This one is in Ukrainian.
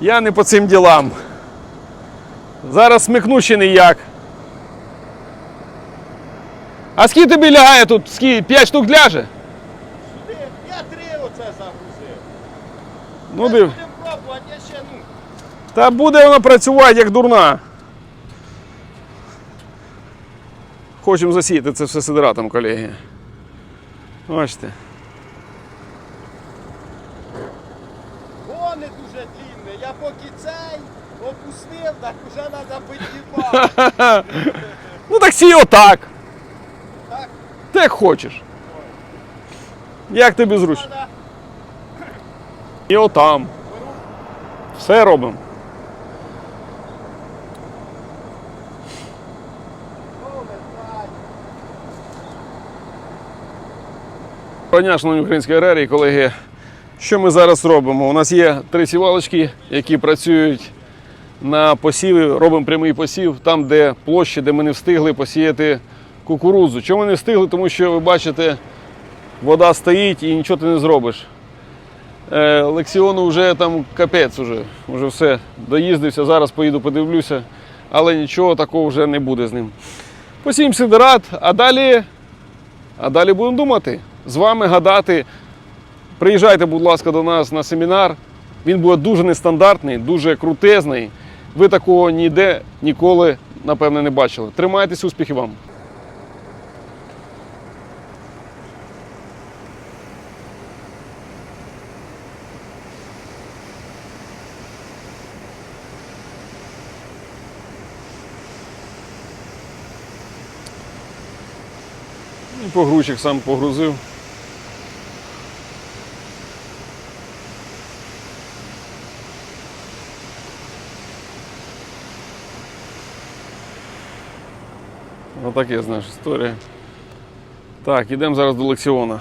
Я не по цим ділам. Зараз смикну ще ніяк. А скільки тобі лягає тут? Скільки? 5 штук ляже? Сюди, я три оце загрузив. Ну, див. будемо пробувати, я ще ну. Та буде вона працювати як дурна. Хочемо засіяти це все сидратом, колеги. Бачите. Не дуже длинне. Я поки цей опустив, так вже треба піднімати. Ну так сій отак. Так, Ти як хочеш. Як тобі зручно? треба. І отам. Все робимо. Шановні українські аграрії, колеги. Що ми зараз робимо? У нас є три сівалочки, які працюють на посіві. Робимо прямий посів там, де площі, де ми не встигли посіяти кукурудзу. Чому не встигли? Тому що ви бачите, вода стоїть і нічого ти не зробиш. Е, Лексіону вже там капець, уже, вже все доїздився. Зараз поїду, подивлюся, але нічого такого вже не буде з ним. Посіємо сидерат, а далі а далі будемо думати, з вами гадати. Приїжджайте, будь ласка, до нас на семінар. Він буде дуже нестандартний, дуже крутезний. Ви такого ніде ніколи, напевне, не бачили. Тримайтеся, успіхів вам! І Погрузчик сам погрузив. Отак є, знаєш, історія. Так, ідемо зараз до Лексіона.